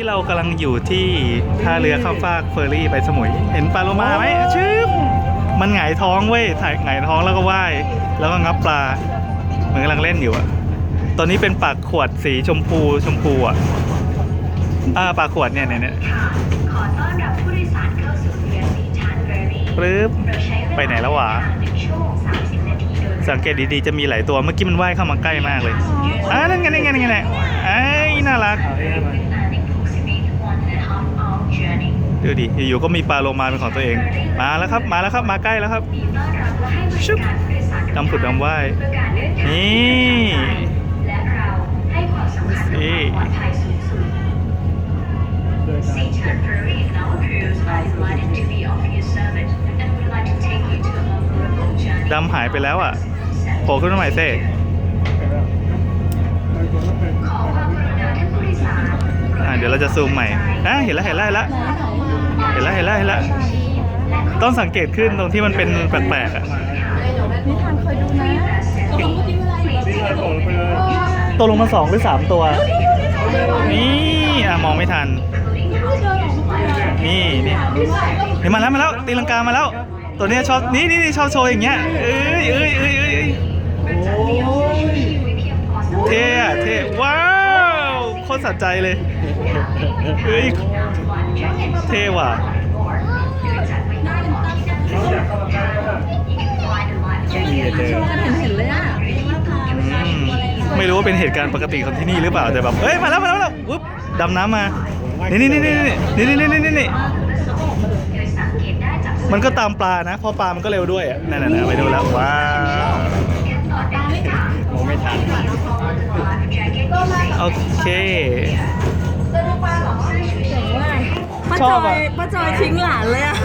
ที่เรากำลังอยู่ที่ท่าเรือข้ามฟากเฟอร์รี่ไปสมุย เห็นปลาโลมาไหมชึบมันหงายท้องเว้ยถ่ายหงายท้องแล้วก็ว่ายแล้วก็งับปลาเหมือนกำลังเล่นอยู่อะตอนนี้เป็นปากขวดสีชมพูชมพูอะอ่าปากขวดเนี่ยเนี่ยเนี่ยขอต้อนรับผู้โดยสารเข้าสู่เรือสีชานเบอร์รี่ปึ๊บโดยไปไหนแล้ววะสังเกตดีๆจะมีหลายตัวเมื่อกี้มันว่ายเข้ามาใกล้มากเลยอ่านั่นไงนั่นไงนั่นไงไอ้น่ารักูดิอยู่ๆก็มีปลาโลมาเป็นของตัวเอง มาแล้วครับ มาแล้วครับ มาใกล้แล้วครับชุบดำผุดดำว่ายนี่สิดำหายไปแล้วอะโผล่ขึ้นมาใหม่เซ่เดี๋ยวเราจะซูมใหม่เห็นแล้วเห็นแล้วแล้ว ห็นแล้วเห็นแล้วเห็นแล้วต้องสังเกตขึ้นตรงที่มันเป็นแปลกๆอะนิทานเคยดูนะตกลงเมื่อกี้เวลาอยู่ตัวลงมาสองหรือสามตัว นี่อะมองไม่ทัน นี่นี่เห็นมาแล้วมาแล้วตีลังกามาแล้ว ตัวเนี้ยชอบนี่นี่ชอบโชว์อย่างเงี้ยเอ้ยเอ้ยเอ้ยเอ้ยเอ้ย ตรสะใจเลย เฮ้ย เท่ว่ะเห็นเห็นเลยอะอืมไม่รู้ว่าเป็นเหตุการณ์ปกติของที่นี่หรือเปล่าแต่แบบเฮ้ยมาแล้วมาแล้วมาแล้วปุ๊บดำน้ำมา นี่นี่นี่นี่นี่นี่นี่นี่นี่นี่มันก็ตามปลานะเพราะปลามันก็เร็วด้วยอะนั่นน่ะไปดูแล้วว้าว โอเคป้าชอบจออะ ยป้าจอยทิ้งหลานเลยอะ